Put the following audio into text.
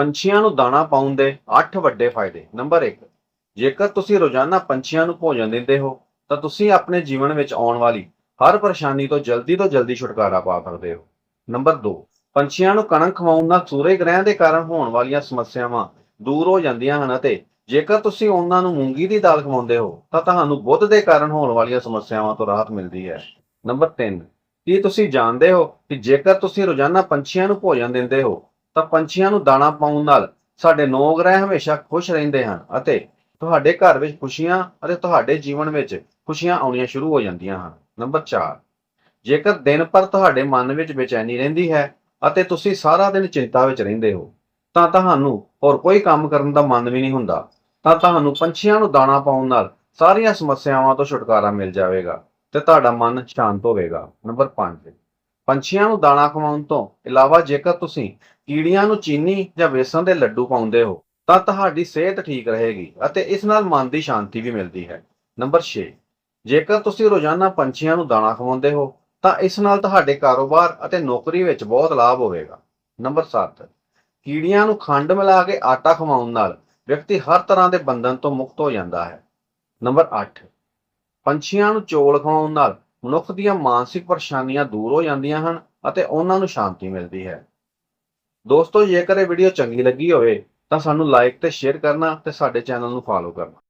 ਪੰਛੀਆਂ ਨੂੰ ਦਾਣਾ ਪਾਉਣ ਦੇ 8 ਵੱਡੇ ਫਾਇਦੇ। ਨੰਬਰ 1 ਜੇਕਰ ਤੁਸੀਂ ਰੋਜ਼ਾਨਾ ਪੰਛੀਆਂ ਨੂੰ ਭੋਜਨ ਦਿੰਦੇ ਹੋ, ਤਾਂ ਤੁਸੀਂ ਆਪਣੇ ਜੀਵਨ ਵਿੱਚ ਆਉਣ ਵਾਲੀ ਹਰ ਪਰੇਸ਼ਾਨੀ ਤੋਂ ਜਲਦੀ ਤੋਂ ਜਲਦੀ ਛੁਟਕਾਰਾ ਪਾ ਸਕਦੇ ਹੋ। ਨੰਬਰ 2 ਪੰਛੀਆਂ ਨੂੰ ਕਣਕ ਖਵਾਉਣ ਨਾਲ ਸੂਰਜ ਗ੍ਰਹਿਣ ਦੇ ਕਾਰਨ ਹੋਣ ਵਾਲੀਆਂ ਸਮੱਸਿਆਵਾਂ ਦੂਰ ਹੋ ਜਾਂਦੀਆਂ ਹਨ ਅਤੇ ਜੇਕਰ ਤੁਸੀਂ ਉਹਨਾਂ ਨੂੰ ਮੂੰਗੀ ਦੀ ਦਾਲ ਖਵਾਉਂਦੇ ਹੋ, ਤਾਂ ਤੁਹਾਨੂੰ ਬੁੱਧ ਦੇ ਕਾਰਨ ਹੋਣ ਵਾਲੀਆਂ ਸਮੱਸਿਆਵਾਂ ਤੋਂ ਰਾਹਤ ਮਿਲਦੀ ਹੈ। ਨੰਬਰ 3 ਕੀ ਤੁਸੀਂ ਜਾਣਦੇ ਹੋ ਕਿ ਜੇਕਰ ਤੁਸੀਂ ਰੋਜ਼ਾਨਾ ਪੰਛੀਆਂ ਨੂੰ ਭੋਜਨ ਦਿੰਦੇ ਹੋ ਤਾਂ ਪੰਛੀਆਂ ਨੂੰ ਦਾਣਾ ਪਾਉਣ ਨਾਲ ਸਾਡੇ ਨੌ ਗ੍ਰਹਿ ਹਮੇਸ਼ਾ ਖੁਸ਼ ਰਹਿੰਦੇ ਹਨ ਅਤੇ ਤੁਹਾਡੇ ਘਰ ਵਿੱਚ ਖੁਸ਼ੀਆਂ ਅਤੇ ਤੁਹਾਡੇ ਜੀਵਨ ਵਿੱਚ ਖੁਸ਼ੀਆਂ ਆਉਣੀਆਂ ਸ਼ੁਰੂ ਹੋ ਜਾਂਦੀਆਂ ਹਨ। ਨੰਬਰ 4 ਜੇਕਰ ਦਿਨ ਭਰ ਤੁਹਾਡੇ ਮਨ ਵਿੱਚ ਬੇਚੈਨੀ ਰਹਿੰਦੀ ਹੈ ਅਤੇ ਤੁਸੀਂ ਸਾਰਾ ਦਿਨ ਚਿੰਤਾ ਵਿੱਚ ਰਹਿੰਦੇ ਹੋ, ਤਾਂ ਤੁਹਾਨੂੰ ਹੋਰ ਕੋਈ ਕੰਮ ਕਰਨ ਦਾ ਮਨ ਵੀ ਨਹੀਂ ਹੁੰਦਾ। ਤਾਂ ਤੁਹਾਨੂੰ ਪੰਛੀਆਂ ਨੂੰ ਦਾਣਾ ਪਾਉਣ ਨਾਲ ਸਾਰੀਆਂ ਸਮੱਸਿਆਵਾਂ ਤੋਂ ਛੁਟਕਾਰਾ ਮਿਲ ਜਾਵੇਗਾ ਤੇ ਤੁਹਾਡਾ ਮਨ ਸ਼ਾਂਤ ਹੋਵੇਗਾ। ਨੰਬਰ 5 ਪੰਛੀਆਂ ਨੂੰ ਦਾਣਾ ਖਵਾਉਣ ਤੋਂ ਇਲਾਵਾ ਜੇਕਰ ਤੁਸੀਂ ਕੀੜੀਆਂ ਨੂੰ ਚੀਨੀ ਜਾਂ ਵੇਸਣ ਦੇ ਲੱਡੂ ਪਾਉਂਦੇ ਹੋ, ਤਾਂ ਤੁਹਾਡੀ ਸਿਹਤ ਠੀਕ ਰਹੇਗੀ ਅਤੇ ਇਸ ਨਾਲ ਮਨ ਦੀ ਸ਼ਾਂਤੀ ਵੀ ਮਿਲਦੀ ਹੈ। ਨੰਬਰ 6 ਜੇਕਰ ਤੁਸੀਂ ਰੋਜ਼ਾਨਾ ਪੰਛੀਆਂ ਨੂੰ ਦਾਣਾ ਖਵਾਉਂਦੇ ਹੋ, ਤਾਂ ਇਸ ਨਾਲ ਤੁਹਾਡੇ ਕਾਰੋਬਾਰ ਅਤੇ ਨੌਕਰੀ ਵਿੱਚ ਬਹੁਤ ਲਾਭ ਹੋਵੇਗਾ। ਨੰਬਰ 7 ਕੀੜੀਆਂ ਨੂੰ ਖੰਡ ਮਿਲਾ ਕੇ ਆਟਾ ਖਵਾਉਣ ਨਾਲ ਵਿਅਕਤੀ ਹਰ ਤਰ੍ਹਾਂ ਦੇ ਬੰਧਨ ਤੋਂ ਮੁਕਤ ਹੋ ਜਾਂਦਾ ਹੈ। ਨੰਬਰ 8 ਪੰਛੀਆਂ ਨੂੰ ਚੋਲ ਖਵਾਉਣ ਨਾਲ ਮਨੁੱਖ ਦੀਆਂ ਮਾਨਸਿਕ ਪਰੇਸ਼ਾਨੀਆਂ ਦੂਰ ਹੋ ਜਾਂਦੀਆਂ ਹਨ ਅਤੇ ਉਹਨਾਂ ਨੂੰ ਸ਼ਾਂਤੀ ਮਿਲਦੀ ਹੈ। ਦੋਸਤੋ, ਜੇਕਰ ਇਹ ਵੀਡੀਓ ਚੰਗੀ ਲੱਗੀ ਹੋਵੇ ਤਾਂ ਸਾਨੂੰ ਲਾਈਕ ਤੇ ਸ਼ੇਅਰ ਕਰਨਾ ਤੇ ਸਾਡੇ ਚੈਨਲ ਨੂੰ ਫਾਲੋ ਕਰਨਾ।